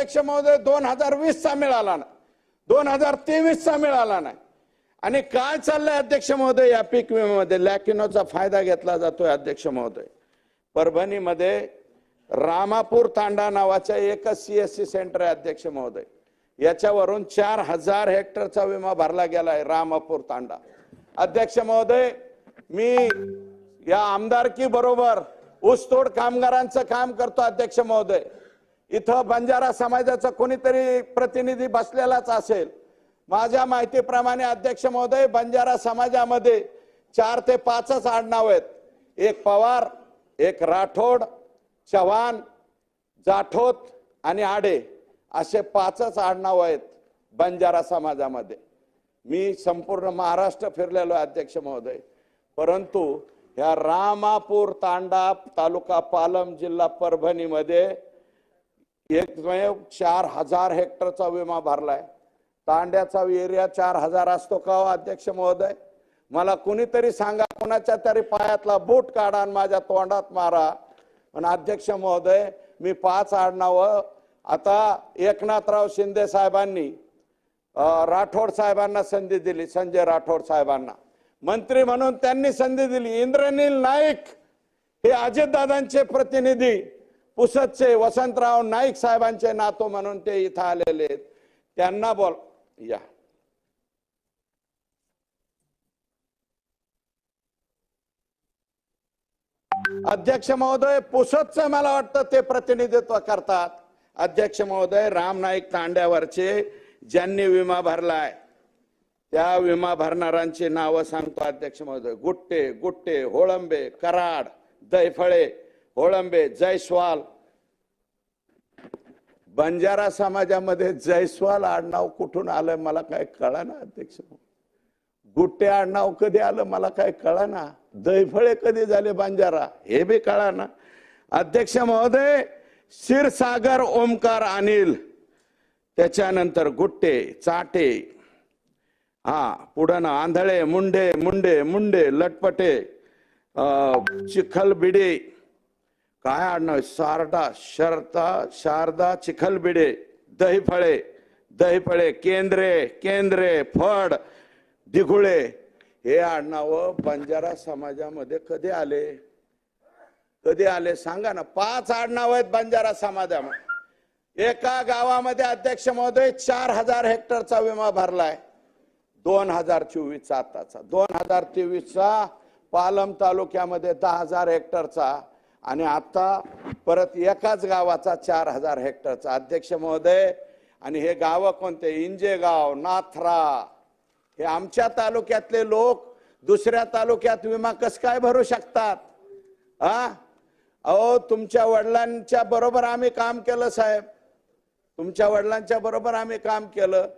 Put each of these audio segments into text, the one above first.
अध्यक्ष महोदय दोन हजार वीस चा मिळाला ना दोन हजार तेवीस चा मिळाला नाही. आणि काय चाललंय अध्यक्ष महोदय या पीक विम्यामध्ये? लॅकिनोचा फायदा घेतला जातोय अध्यक्ष महोदय. परभणीमध्ये रामापूर तांडा नावाचं एकच सीएससी सेंटर आहे अध्यक्ष महोदय. याच्यावरून चार हजार हेक्टरचा विमा भरला गेलाय रामापूर तांडा. अध्यक्ष महोदय मी या आमदारकी बरोबर ऊसतोड कामगारांचं काम करतो अध्यक्ष महोदय. इथं बंजारा समाजाचा कोणीतरी प्रतिनिधी बसलेलाच असेल. माझ्या माहितीप्रमाणे अध्यक्ष महोदय बंजारा समाजामध्ये चार ते पाचच आडनाव आहेत. एक पवार एक राठोड चव्हाण जाठोत आणि आडे असे पाचच आडनाव आहेत बंजारा समाजामध्ये. मी संपूर्ण महाराष्ट्र फिरलेलो आहे अध्यक्ष महोदय. परंतु ह्या रामापूर तांडा तालुका पालम जिल्हा परभणीमध्ये एकमेव चार हजार हेक्टरचा विमा भरलाय. तांड्याचा एरिया चार हजार असतो का हो अध्यक्ष महोदय? मला कुणीतरी सांगा कोणाच्या तरी पायातला बूट काढा आणि माझ्या तोंडात मारा. पण अध्यक्ष महोदय मी पाच आडनावं आता एकनाथराव शिंदे साहेबांनी राठोड साहेबांना संधी दिली संजय राठोड साहेबांना. मंत्री म्हणून त्यांनी संधी दिली इंद्रनील नाईक हे अजितदादांचे प्रतिनिधी. पुसदचे वसंतराव नाईक साहेबांचे नातो म्हणून ते इथं आलेले आहेत. त्यांना बोल या. अध्यक्ष महोदय पुसदचं मला वाटतं ते प्रतिनिधित्व करतात. अध्यक्ष महोदय राम नाईक तांड्यावरचे ज्यांनी विमा भरलाय त्या विमा भरणाऱ्यांची नावं सांगतो अध्यक्ष महोदय. गुट्टे गुट्टे होळंबे कराड दैफळे होळंबे जयस्वाल बंजारा समाजामध्ये जयस्वाल आडनाव कुठून आलं मला काय कळा ना अध्यक्ष? गुट्टे आडनाव कधी आलं मला काय कळा ना दैफळे कधी झाले बंजारा? हे बी कळा ना अध्यक्ष महोदय क्षीरसागर ओमकार अनिल. त्याच्यानंतर गुट्टे चाटे. हा पुढं ना आंधळे मुंडे मुंडे मुंडे लटपटे चिखलबिडे. काय आडनाव सारडा शरता शारदा चिखलबिडे दहीफळे दहीफळे केंद्रे केंद्रे फड दिघुळे हे आडनाव बंजारा समाजामध्ये कधी आले? कधी आले? सांगा ना. पाच आडनाव आहेत बंजारा समाजामध्ये. एका गावामध्ये अध्यक्ष महोदय चार हजार हेक्टरचा विमा भरलाय. दोन हजार चोवीसचा आताचा. दोन हजार तेवीसचा पालम तालुक्यामध्ये दहा हजार हेक्टरचा आणि आता परत एकाच गावाचा चार हजार हेक्टरचा अध्यक्ष महोदय. आणि हे गावं कोणते? इंजेगाव नाथरा. हे आमच्या तालुक्यातले लोक दुसऱ्या तालुक्यात विमा कस काय भरू शकतात? हा? अहो तुमच्या वडिलांच्या बरोबर आम्ही काम केलं साहेब. तुमच्या वडिलांच्या बरोबर आम्ही काम केलं.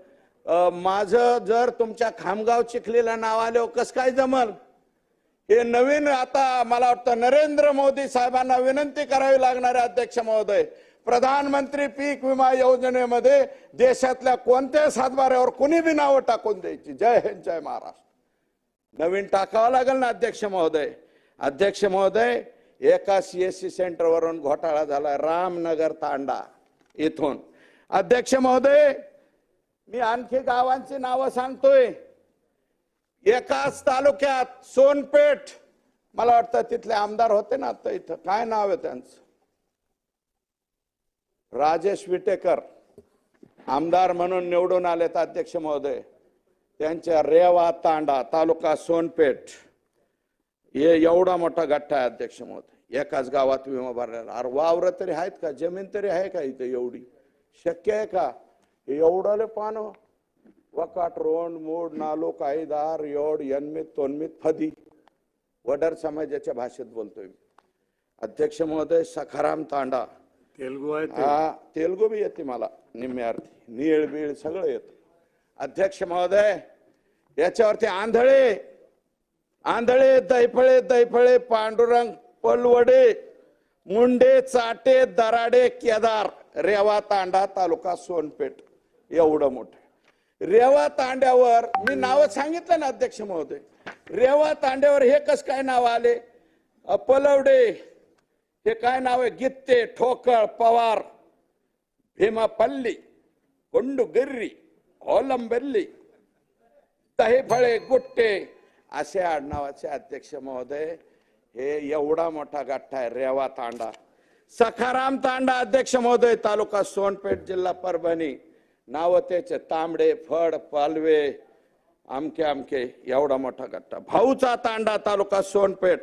माझं जर तुमच्या खामगाव चिखलीला नाव आलं कस काय जमल? हे नवीन आता मला वाटतं नरेंद्र मोदी साहेबांना विनंती करावी लागणार आहे अध्यक्ष महोदय प्रधानमंत्री पीक विमा योजनेमध्ये देशातल्या कोणत्याही सातबाऱ्यावर कुणी बी नावं टाकून द्यायची. जय हिंद जय महाराष्ट्र. नवीन टाकावं लागेल ना अध्यक्ष महोदय. अध्यक्ष महोदय एका सीएससी सेंटरवरून घोटाळा झाला रामनगर तांडा इथून. अध्यक्ष महोदय मी आणखी गावांची नावं सांगतोय. एकाच तालुक्यात सोनपेठ मला वाटतं तिथले आमदार होते ना आता इथं. काय नाव आहे त्यांचं? राजेश विटेकर आमदार म्हणून निवडून आलेत अध्यक्ष महोदय. त्यांच्या रेवा तांडा तालुका सोनपेठ. हे एवढा मोठा गठ्ठा आहे अध्यक्ष महोदय. एकाच गावात विमा भरलेला. अरे वावर तरी आहेत का? जमीन तरी आहे का इथं एवढी? शक्य आहे का? एवढं पान पान वकाट रोंड मूड नालो कायदार योड यन्मित तोन्मित फदी. वडर समाजाच्या भाषेत बोलतोय मी. अध्यक्ष महोदय सखाराम तांडा. तेलगू आहे हा तेलगू बी येते मला निम्मे अर्थी नीळ बीळ सगळं येत. अध्यक्ष महोदय याच्यावरती आंधळे. आंधळे दैफळे दैफळे पांडुरंग पलवडे मुंडे चाटे दराडे केदार रेवा तांडा तालुका सोनपेठ. एवढं मोठं. रेवा तांड्यावर मी नावं सांगितलं ना अध्यक्ष महोदय. रेवा तांड्यावर हे कस काय नाव आले? पलवडे हे काय नाव आहे? गित्ते ठोकळ पवार भीमापल्ली कोंडुगिर्री ओलंबेल्ली फळे गुट्टे असे आडनावाचे अध्यक्ष महोदय. हे एवढा मोठा गठ्ठा आहे रेवा तांडा. सखाराम तांडा अध्यक्ष महोदय तालुका सोनपेठ जिल्हा परभणी. नाव त्याचे तांबडे फड पालवे आमके आमके एवढा मोठा गट्टा. भाऊचा तांडा तालुका सोनपेठ.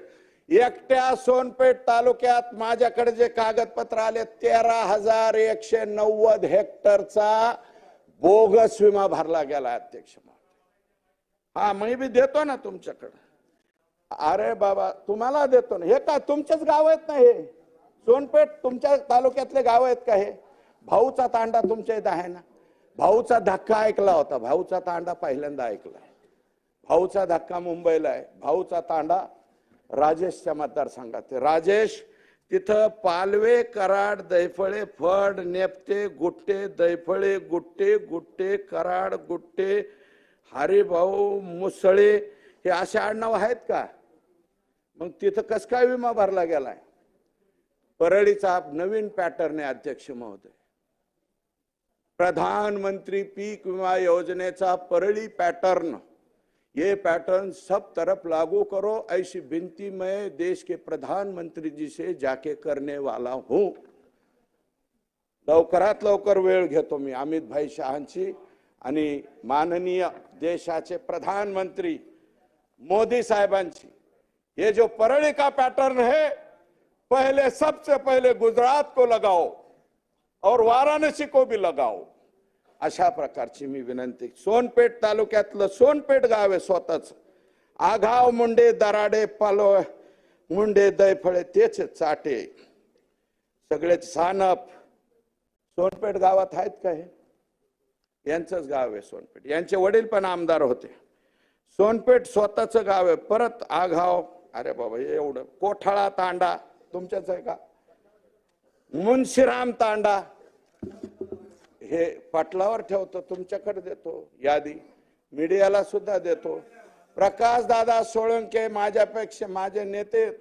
एकट्या सोनपेठ तालुक्यात माझ्याकडे जे कागदपत्र आले तेरा हजार एकशे नव्वद हेक्टरचा बोगस विमा भरला गेला अध्यक्ष हा मी बी देतो ना तुमच्याकडे. अरे बाबा तुम्हाला देतो ना. हे का तुमचेच गाव आहेत ना हे? सोनपेठ तुमच्या तालुक्यातले गाव आहेत का हे? भाऊचा तांडा तुमच्या इथं आहे ना? भाऊचा धक्का ऐकला होता. भाऊचा तांडा पहिल्यांदा ऐकलाय भाऊचा धक्का मुंबईला आहे. भाऊचा तांडा राजेशच्या मतदारसंघात राजेश तिथं पालवे कराड दैफळे फड नेपटे गुट्टे दैफळे गुट्टे गुट्टे कराड गुट्टे हरिभाऊ मुसळे हे असे आडनाव आहेत का? मग तिथं कस काय विमा भरला गेलाय? परळीचा नवीन पॅटर्न आहे अध्यक्ष महोदय. प्रधानमंत्री पीक विमा योजनेचा परळी पॅटर्न. ये पैटर्न सब तरफ लागू करो ऐसी विनती मैं देश के प्रधानमंत्री जी से जाके करने वाला हूं. लवकरात लवकर वेळ घेतो मी अमित भाई शहांची आणि माननीय देशाचे प्रधानमंत्री मोदी साहेबांची. ये जो परळी का पैटर्न है पहले सबसे पहले गुजरात को लगाओ. और वाराणसी को भी लगाओ। अशा प्रकारची मी विनंती. सोनपेठ तालुक्यातलं सोनपेठ गाव आहे स्वतःच. आघाव मुंडे दराडे पालो मुंडे दैफळे तेच चाटे. सगळेच सानप. सोनपेठ गावात आहेत का हे? यांचंच गाव आहे सोनपेठ. यांचे वडील पण आमदार होते. सोनपेठ स्वतःच गाव आहे. परत आघाव. अरे बाबा एवढं. कोठाळा तांडा. तुमच्याच आहे का? मुन्शीराम तांडा. हे पाटलावर ठेवतो तुमच्याकडे देतो यादी. मीडियाला सुद्धा देतो. प्रकाश दादा सोळंके माझ्यापेक्षा माझे नेते आहेत,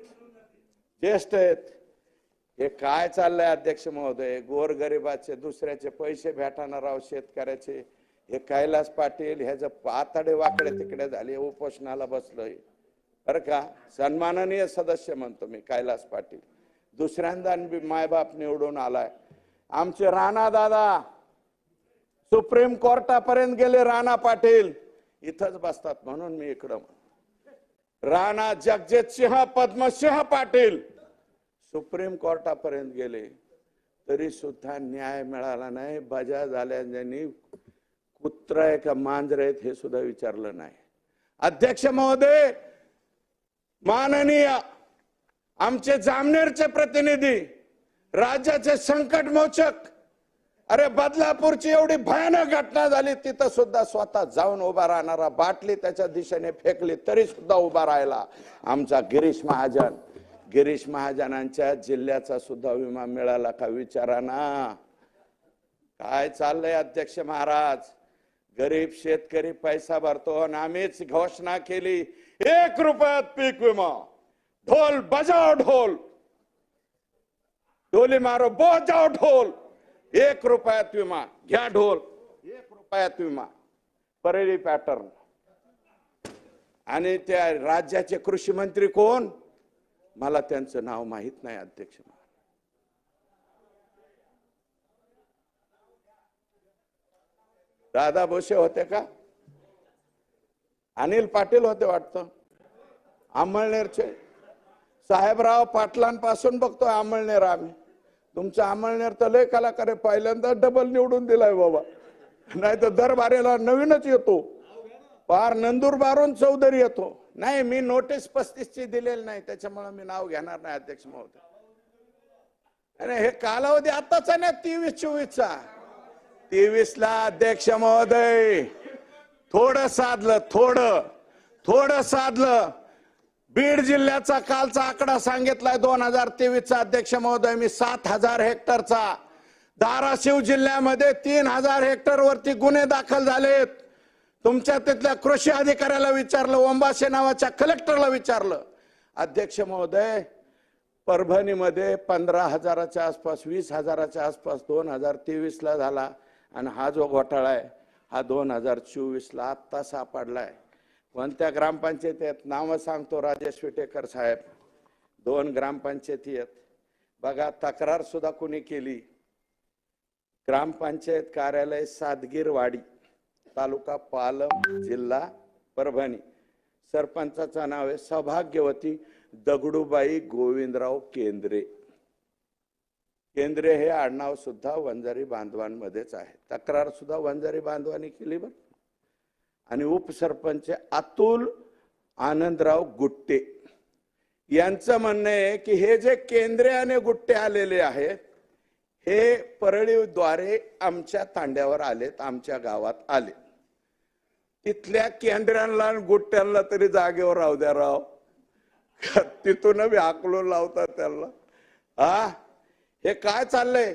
ज्येष्ठ आहेत. हे काय चाललंय अध्यक्ष महोदय? गोरगरिबाचे दुसऱ्याचे पैसे भेटाना राव शेतकऱ्याचे. हे कैलास पाटील ह्याचं पातडे वाकडे तिकडे झाले उपोषणाला बसलोय. बरं का? सन्माननीय सदस्य म्हणतो मी कैलास पाटील. दुसऱ्यांदा मायबाप निवडून आलाय. आमचे राणा दादा सुप्रीम कोर्टापर्यंत गेले राणा पाटील. इथंच बसतात म्हणून मी इकडं राणा जगजित सिंह पद्मसिंह पाटील. सुप्रीम कोर्टापर्यंत गेले. तरी सुद्धा न्याय मिळाला नाही. बजा झाल्या कुत्र आहे का मांजर आहेत हे सुद्धा विचारलं नाही. अध्यक्ष महोदय माननीय आमचे जामनेरचे प्रतिनिधी राज्याचे संकट मोचक अरे बदलापूरची एवढी भयानक घटना झाली तिथं सुद्धा स्वतः जाऊन उभा राहणारा बाटली त्याच्या दिशेने फेकली तरी सुद्धा उभा राहिला. आमचा गिरीश महाजन गिरीश महाजनांच्या जिल्ह्याचा सुद्धा विमा मिळाला का विचारा ना काय चाललंय अध्यक्ष महाराज? गरीब शेतकरी पैसा भरतो आणि आम्हीच घोषणा केली एक रुपयात पीक विमा. ढोल बजाव ढोल। ढोली मारो बोत जाओ ढोल। एक रुपयात विमा घ्या ढोल। एक रुपयात विमा परेली पॅटर्न। आणि त्या राज्याचे कृषी मंत्री कोण? मला त्यांचं नाव माहीत नाही अध्यक्ष दादा भोसे होते का? अनिल पाटील होते वाटतं। अंमळनेरचे। साहेबराव पाटलांपासून बघतोय आमळनेर आम्ही. तुमचं आमळनेर तर लय कलाकार आहे. पहिल्यांदा डबल निवडून दिलाय बाबा. नाही तर दरबारेला नवीनच येतो. पार नंदुरबारून चौधरी येतो. नाही मी नोटीस पस्तीस ची दिलेली नाही. त्याच्यामुळे मी नाव घेणार नाही अध्यक्ष महोदय. आणि हे कालावधी आताचा आहे तेवीस चोवीसचा तेवीस ला अध्यक्ष महोदय. थोडं साधलं थोडं. थोडं साधलं. बीड जिल्ह्याचा कालचा आकडा सांगितलाय. दोन हजार तेवीसचा अध्यक्ष महोदय मी सात हजार हेक्टरचा. धाराशिव जिल्ह्यामध्ये तीन हजार हेक्टर वरती गुन्हे दाखल झालेत. तुमच्या तिथल्या कृषी अधिकाऱ्याला विचारलं ओंबाशे नावाच्या कलेक्टरला विचारलं. अध्यक्ष महोदय परभणीमध्ये पंधरा हजाराच्या आसपास वीस हजाराच्या आसपास दोन हजार तेवीसला झाला. आणि हा जो घोटाळा आहे हा दोन हजार चोवीसला आत्ता सापडलाय. कोणत्या ग्रामपंचायती आहेत? नावं सांगतो राजेश विटेकर साहेब. दोन ग्रामपंचायती आहेत. बघा तक्रार सुद्धा कुणी केली? ग्रामपंचायत कार्यालय सादगीरवाडी तालुका पालम जिल्हा परभणी. सरपंचाचं नाव आहे सौभाग्यवती दगडूबाई गोविंदराव केंद्रे. केंद्रे हे आडनाव सुद्धा वंजारी बांधवांमध्येच आहे. तक्रार सुद्धा वंजारी बांधवांनी केली बरं. आणि उपसरपंच अतुल आनंदराव गुट्टे. यांचं म्हणणं आहे की हे जे केंद्रे आणि गुट्टे आलेले आहेत हे परळीद्वारे आमच्या तांड्यावर आलेत आमच्या गावात आले. तिथल्या केंद्रांना आणि गुट्ट्यांना तरी जागेवर राहू द्या राव. तिथून बी लावतात त्यांना. हा हे काय चाललंय?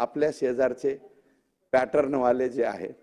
आपल्या शेजारचे पॅटर्नवाले जे आहेत